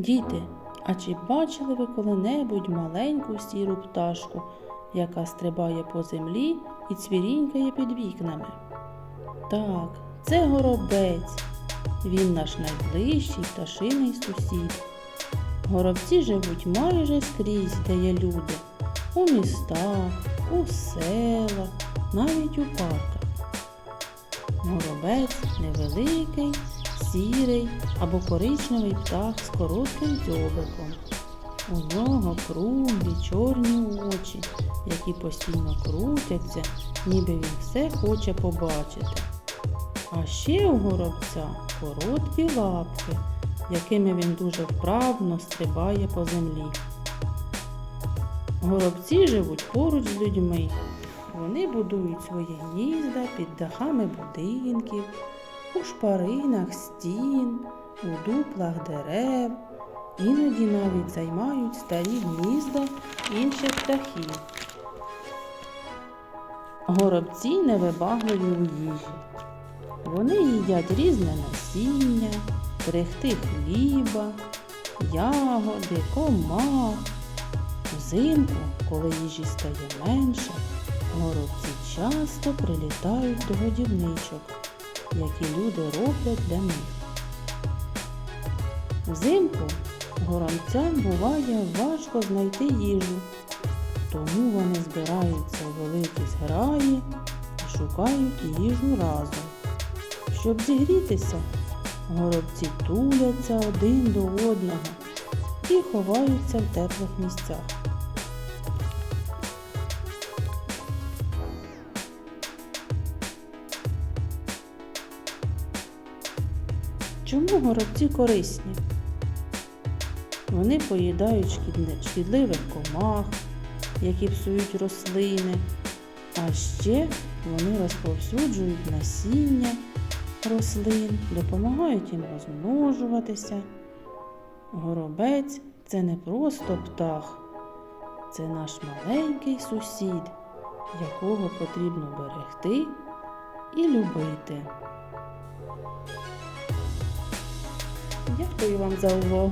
Діти, а чи бачили ви коли-небудь маленьку сіру пташку, яка стрибає по землі і цвірінькає під вікнами? Так, це горобець. Він наш найближчий пташиний сусід. Горобці живуть майже скрізь, де є люди, у містах, у селах, навіть у парках. Горобець невеликий, сірий або коричневий птах з коротким дзьобиком. У нього круглі чорні очі, які постійно крутяться, ніби він все хоче побачити. А ще у горобця короткі лапки, якими він дуже вправно стрибає по землі. Горобці живуть поруч з людьми. Вони будують свої гнізда під дахами будинків, у шпаринах стін, у дуплах дерев, іноді навіть займають старі гнізда інших птахів. Горобці невибагливі у їжі. Вони їдять різне насіння, крихти хліба, ягоди, комах. Взимку, коли їжі стає менше, горобці часто прилітають до годівничок, які люди роблять для них. Взимку горобцям буває важко знайти їжу, тому вони збираються у великі зграї і шукають їжу разом. Щоб зігрітися, горобці туляться один до одного і ховаються в теплих місцях. Чому горобці корисні? Вони поїдають шкідливих комах, які псують рослини, а ще вони розповсюджують насіння рослин, допомагають їм розмножуватися. Горобець це не просто птах, це наш маленький сусід, якого потрібно берегти і любити. Tùy bằng.